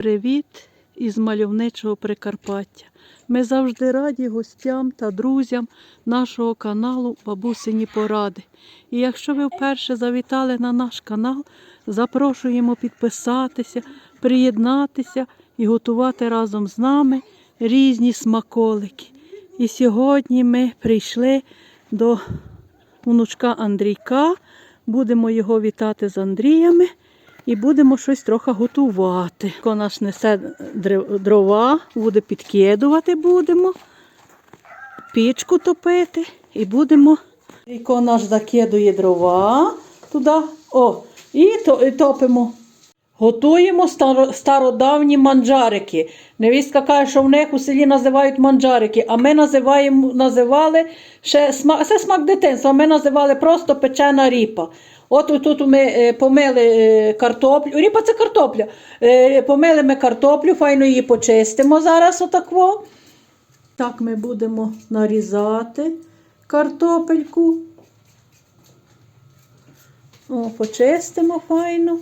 Привіт із мальовничого Прикарпаття. Ми завжди раді гостям та друзям нашого каналу Бабусині Поради. І якщо ви вперше завітали на наш канал, запрошуємо підписатися, приєднатися і готувати разом з нами різні смаколики. І сьогодні ми прийшли до внучка Андрійка. Будемо його вітати з Андріями і будемо щось трохи готувати. Ко наш несе дрова, буде підкидувати будемо, пічку топити і будемо. Ко наш закидує дрова туди. О, і топимо. Готуємо стародавні манджарики. Невістка каже, що в них у селі називають манджарики, а ми називаємо, називали ще смак, це смак дитинства, ми називали просто печена ріпа. От тут ми е, помили е, картоплю. Ріпа це картопля. Е, Помили ми картоплю, файно її почистимо зараз отакво. Так ми будемо нарізати картопельку. О, почистимо файно.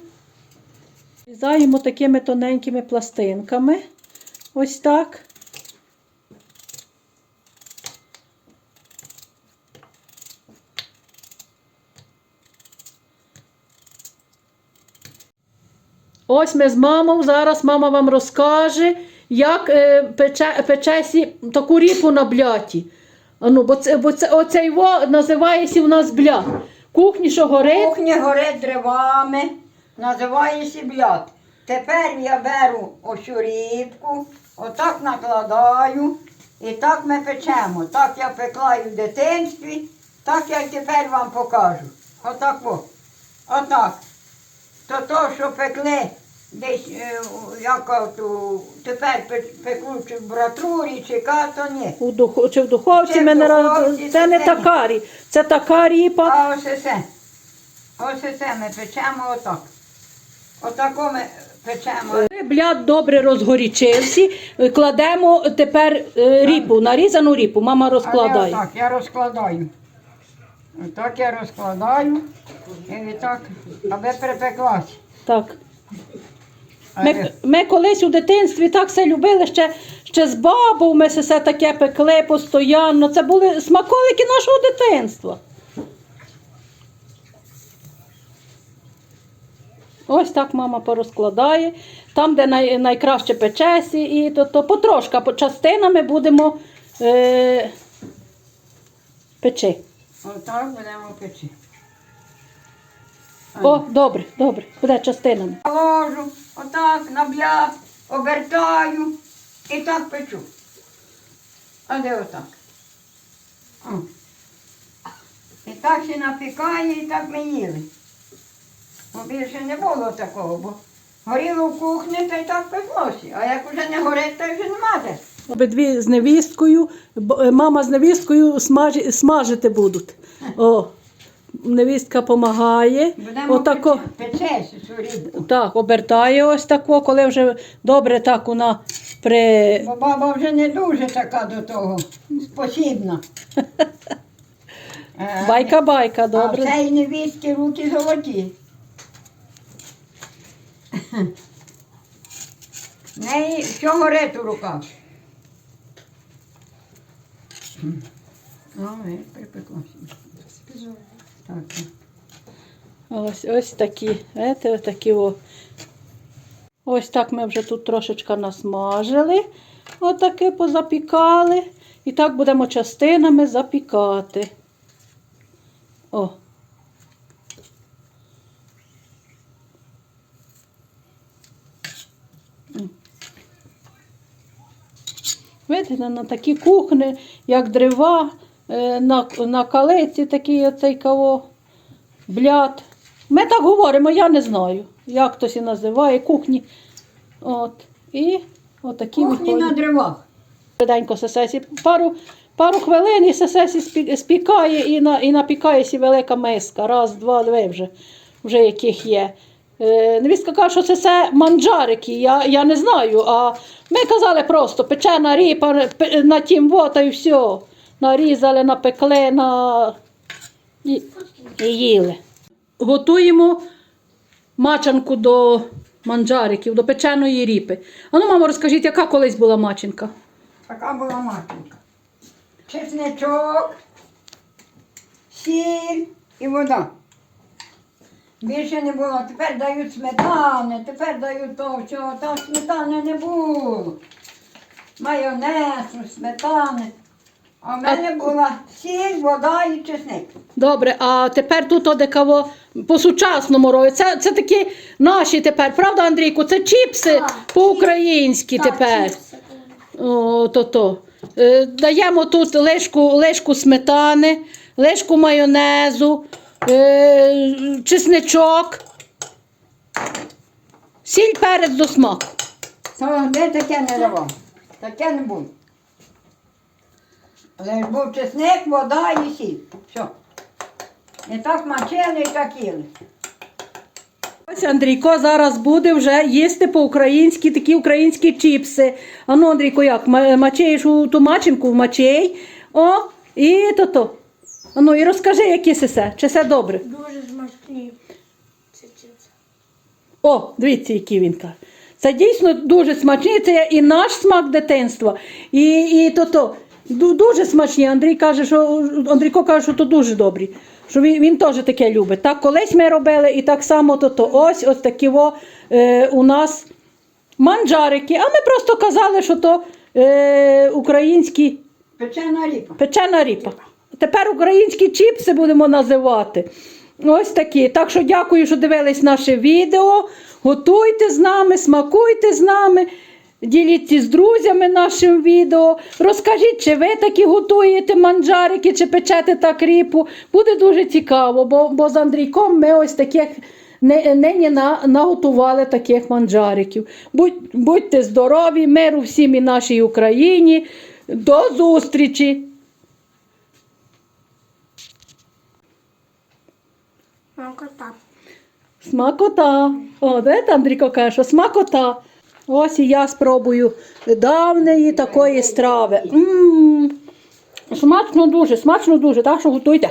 Різаємо такими тоненькими пластинками. Ось так. Ось ми з мамою. Зараз мама вам розкаже, як е, пече, печесі таку ріпу на бляті. А ну, бо це, бо це оцей во називається у нас блят. Кухні, що горить. Кухня горить деревами, називається блят. Тепер я беру оцю рібку, отак накладаю, і так ми печемо. Так я пекла і в дитинстві, так я тепер вам покажу. Отак о. Отак. То то, що пекли десь, е, як то, тепер пе- пекуть чи в братрурі, чи ка, то ні. У духу, чи в духовці Чи в ми не раз- духовці, це не це- така рі- це така ріпа. А ось це. Ось це ми печемо отак. Отако ми печемо. Бляд добре розгорічився. Кладемо тепер е, ріпу, нарізану ріпу. Мама розкладає. отак, я розкладаю. Отак я розкладаю. І відтак, аби припеклась. Так. Ми, ми колись у дитинстві так все любили ще, ще з бабою. Ми все таке пекли постійно. Це були смаколики нашого дитинства. Ось так мама порозкладає. Там, де най, найкраще печесі, і то, то потрошка, по частинами будемо е, печи. Отак будемо печи. О, добре, добре, буде частинами. Ложу, отак, на бляд, обертаю і так печу. А де отак? О. І так ще напікає, і так ми їли. Бо більше не було такого, бо горіло в кухні, та й так пеклося. А як вже не горить, то вже нема де. Обидві з невісткою, е, мама з невісткою смажі, смажити будуть. О, невістка допомагає. Отако, пече, печеся цю так, обертає ось тако, коли вже добре так вона при. Бо баба вже не дуже така до того спосібна. Е, Байка-байка, А в добре. цій невістки руки золоті. В неї що горить у руках. Так. Ось, ось такі. Знаєте, ось такі о. Ось так ми вже тут трошечки насмажили. Отаке позапікали. І так будемо частинами запікати. О. Видите, на такі кухні, як дерева, е, на, на калиці такий оцей кого бляд. Ми так говоримо, я не знаю, як хтось і називає кухні. От. І отакі Кухні на виходять. деревах. Швиденько сесесі. Пару, пару хвилин і сесесі спікає і, на, і напікає сі велика миска. Раз, два, дві вже, вже яких є. Е, невістка каже, що це все манджарики. Я, я не знаю. А ми казали просто печена ріпа на тім вота і все. Нарізали, напекли на... І, і їли. Готуємо мачанку до манджариків, до печеної ріпи. А ну, мамо, розкажіть, яка колись була маченка? Така була матінка. Чесничок, сіль і вода. Більше не було. Тепер дають сметани, тепер дають того всього. Там сметани не було. Майонезу, сметани. А в мене була сіль, вода і чесник. Добре, а тепер тут одекаво по-сучасному робить. Це, це такі наші тепер, правда, Андрійку? Це чіпси Так, по-українськи тепер. О, то, то. Е, даємо тут лишку, лишку сметани, лишку майонезу, е, чесничок, сіль перець до смаку. То де таке не давав? Таке не було. Але ж був чесник, вода і сіль. Все. І так мочили, і так їли. Ось Андрійко зараз буде вже їсти по-українськи такі українські чіпси. А ну, Андрійко, як? ма- Мачеєш у ту маченку, мачей. О, і то-то. А ну, і розкажи, які сесе, чи все добре. Дуже смачні. О, дивіться, який він каже. Це дійсно дуже смачні, це і наш смак дитинства. І, і то, то дуже смачні. Андрій каже, що Андрійко каже, що то дуже добрі. Що він, він теж таке любить. Так колись ми робили, і так само то, то ось ось такі во, е, у нас манджарики. А ми просто казали, що то е, українські Печена ріпа. Печена ріпа. Тепер українські чіпси будемо називати. Ось такі. Так що дякую, що дивились наше відео. Готуйте з нами, смакуйте з нами. Діліться з друзями нашим відео. Розкажіть, чи ви такі готуєте манджарики, чи печете так ріпу. Буде дуже цікаво, бо, бо з Андрійком ми ось таких нині на, наготували таких манджариків. Будь, будьте здорові, миру всім і нашій Україні. До зустрічі! Макота. Смакота. О, де Андрійко каже, що смакота. Ось і я спробую давньої такої страви. м Смачно дуже, смачно дуже, так що готуйте.